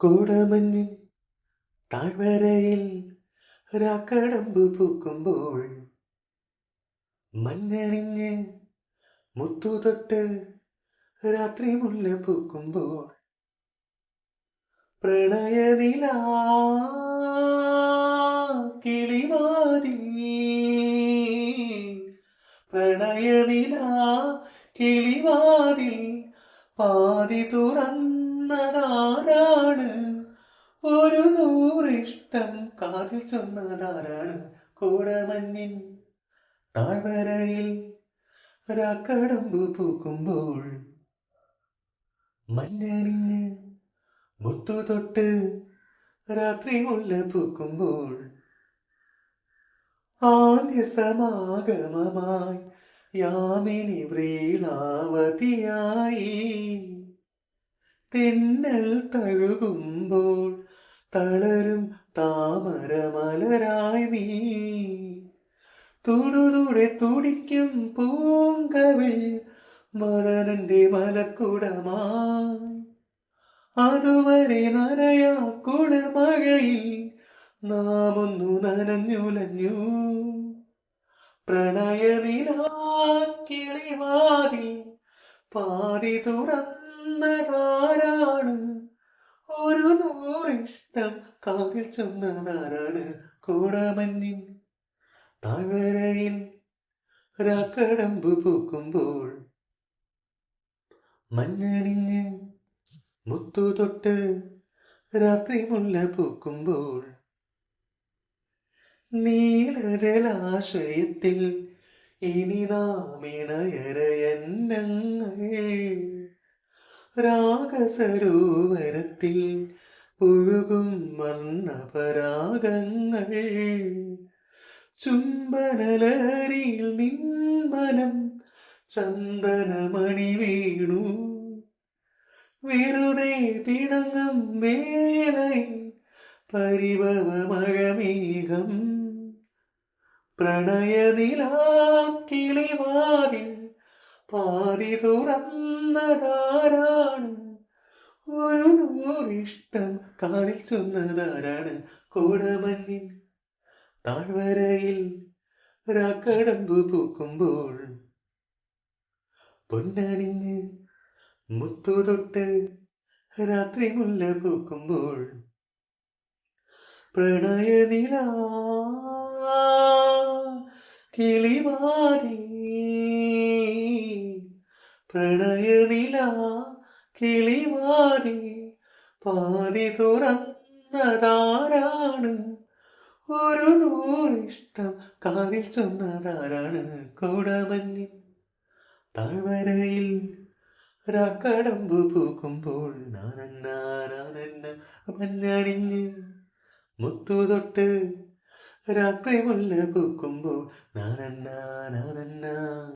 കോടമഞ്ഞിൻ താഴ്വരയിൽ രാക്കടമ്പ് പൂക്കുമ്പോൾ മഞ്ഞണിഞ്ഞ് മുത്തുതൊട്ട് രാത്രി മുല്ല പൂക്കുമ്പോൾ പ്രണയനില കിളിവാതി പ്രണയനില കിളിവാതിൽ പാതി തുറന്നതാരാണ് ഒരു നൂറിഷ്ടം കാതിൽ ചൊന്നതാരാണ്? കോടമഞ്ഞിൻ താഴ്വരയിൽ ഒരാക്കടമ്പു പൂക്കുമ്പോൾ മഞ്ഞണിഞ്ഞ് മുത്തു തൊട്ട് രാത്രി മുല്ല പൂക്കുമ്പോൾ ആദ്യ സമാഗമമായി യാമിനി വ്രീളാവതിയായി തെന്നൽ തഴുകുമ്പോൾ തളരും താമര മലരായി നീ. തുടുതുടെ തുടിക്കും പൂങ്കവിൽ മലനന്റെ മലക്കുടമായി. അതുവരെ നനയാ കുളിർമകയിൽ നാം ഒന്നു നനഞ്ഞുലഞ്ഞു പ്രണയനിലാക്കിളിവാതിൽ പാതി തുറന്നതാരാണ് ഒരു നൂറിഷ്ടം കാതിൽ ചെന്നതാരാണ്? കൂടമഞ്ഞിൻ താഴ്വരയിൽ രാക്കടമ്പ് പൂക്കുമ്പോൾ മഞ്ഞണിഞ്ഞ് മുത്തു തൊട്ട് രാത്രി മുല്ല പൂക്കുമ്പോൾ നീലജലാശയത്തിൽ ഇനി നാം ഇണയരയന്നങ്ങൾ രാഗസരോവരത്തിൽ ഒഴുകും വർണപരാഗങ്ങൾ. ചുംബനലരിയിൽ നിന്മനം ചന്ദനമണി വീണു. വെറുതെ പിണങ്ങും വേളയിൽ പരിഭവമഴമേഘം. പ്രണയനിലാക്കിളിവാതിൽ പാതി തുറന്നതാരാണ് ഒരു നൂറിഷ്ടം കാതിൽ ചൊന്നതാരാണ് കോടമഞ്ഞിൻ താഴ്വരയിൽ രാക്കടമ്പ് പൂക്കുമ്പോൾ പൊന്നണിഞ്ഞ് മുത്തു തൊട്ട് രാത്രി മുല്ല പൂക്കുമ്പോൾ പ്രണയനില കിളിമാരി പ്രണയനില കിളിമാരി പാതി തുറന്നതാരാണ്? ഒരു നൂറിഷ്ടം കാതിൽ ചൊന്നതാരാണ് കോടമഞ്ഞിൻ താഴ്വരയിൽ രാക്കടമ്പ് പൂക്കുമ്പോൾ നാനന്ന മഞ്ഞണിഞ്ഞ്. മുത്തു തൊട്ട് രാത്രി മുല്ല പൂക്കുമ്പോൾ നാനന്ന നാനന്ന